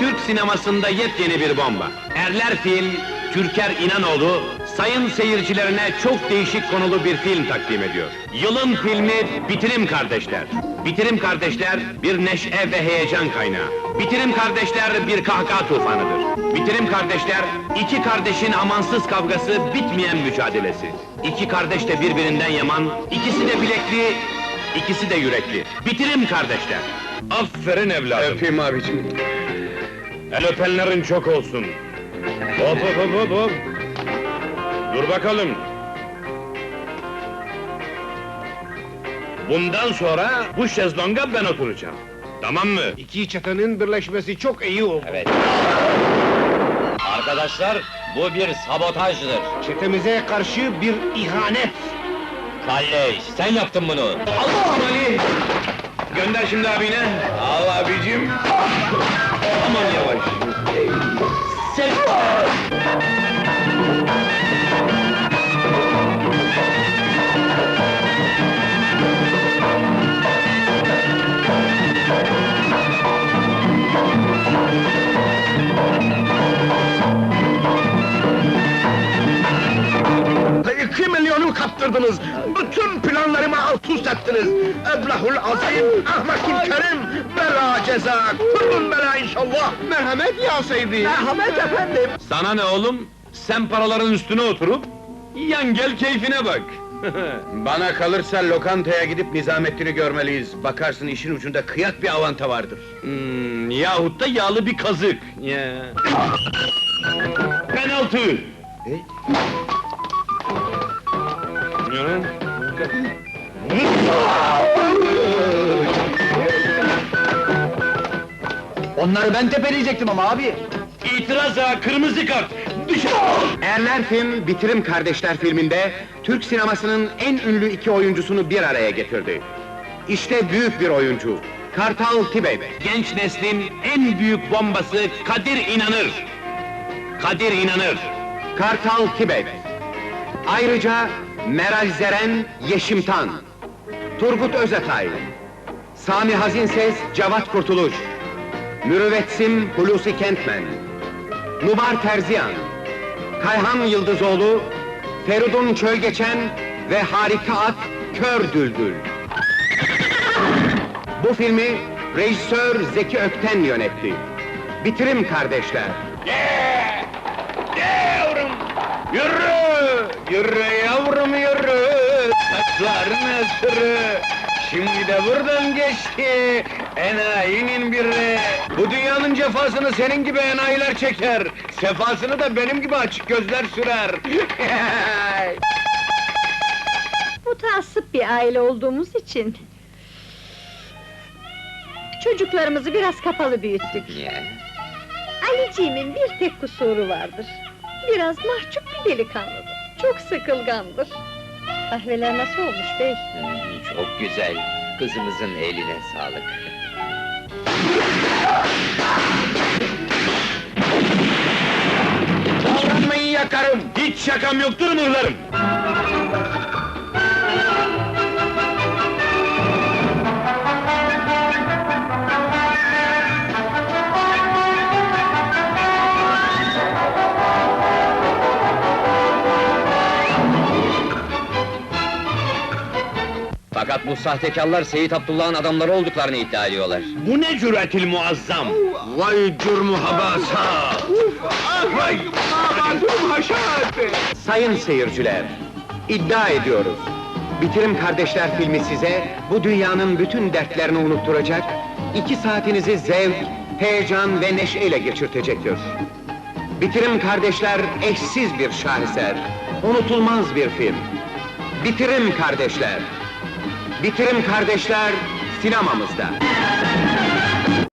Türk sinemasında yepyeni bir bomba. Erler Film, Türker İnanoğlu, sayın seyircilerine çok değişik konulu bir film takdim ediyor. Yılın filmi Bitirim Kardeşler. Bitirim Kardeşler bir neşe ve heyecan kaynağı. Bitirim Kardeşler bir kahkaha tufanıdır. Bitirim Kardeşler, iki kardeşin amansız kavgası bitmeyen mücadelesi. İki kardeş de birbirinden yaman, ikisi de bilekli, ikisi de yürekli. Bitirim Kardeşler. Aferin evladım. Öpeyim abicim. El öpenlerin çok olsun. Hop hop hop hop hop. Dur bakalım. Bundan sonra bu şezlonga ben oturacağım. Tamam mı? İki çetenin birleşmesi çok iyi oldu. Evet. Arkadaşlar, bu bir sabotajdır. Çetemize karşı bir ihanet. Kalleş, sen yaptın bunu. Allah Ali! Gönder şimdi abine. Al planlarımı alt üst ettiniz. Eblahul azim, ahmakul kerim, bela ceza, kullun bela inşallah. Merhamet ya seydi. Merhamet efendim. Sana ne oğlum? Sen paraların üstüne oturup, yan gel keyfine bak. Bana kalırsa lokantaya gidip Nizamettin'i görmeliyiz. Bakarsın işin ucunda kıyak bir avanta vardır. Hmm, yahut da yağlı bir kazık. Ya. Penaltı! Ya. Onları ben tepeleyecektim ama abi. İtiraz ha, kırmızı kart! Dışarı! Erler Film, Bitirim Kardeşler filminde Türk sinemasının en ünlü iki oyuncusunu bir araya getirdi. İşte büyük bir oyuncu, Kartal Tibey. Genç neslin en büyük bombası Kadir İnanır. Kadir İnanır. Kartal Tibey. Ayrıca Meral Zeren, Yeşim Tan. Turgut Özatay. Sami Hazinses, Cevat Kurtuluş. Mürüvvetsim, Hulusi Kentmen. Nubar Terziyan. Kayhan Yıldızoğlu, Feridun Çölgeçen ve harika at Kör Düldül. Bu filmi rejisör Zeki Ökten yönetti. Bitirim kardeşler. Yavrum! Yürü! Yürü! Saçların esiri! Şimdi de buradan geçti! Enayinin biri! Bu dünyanın cefasını senin gibi enayiler çeker! Sefasını da benim gibi açık gözler sürer! Mutasip bir aile olduğumuz için... Çocuklarımızı biraz kapalı büyüttük. Aliciğimin bir tek kusuru vardır. Biraz mahcup bir delikanlıdır. Çok sıkılgandır. Kahveler nasıl olmuş bey? Çok güzel. Kızımızın eline sağlık. Davranmayı yakarım! Hiç şakam yoktur mırlarım! Fakat bu sahtekarlar Seyit Abdullah'ın adamları olduklarını iddia ediyorlar. Bu ne cüretil muazzam! Vay cürmü habasa! Vay! Sayın seyirciler, iddia ediyoruz. Bitirim Kardeşler filmi size bu dünyanın bütün dertlerini unutturacak, iki saatinizi zevk, heyecan ve neşeyle geçirtecektir. Bitirim Kardeşler eşsiz bir şaheser, unutulmaz bir film. Bitirim Kardeşler. Bitirim Kardeşler sinemamızda.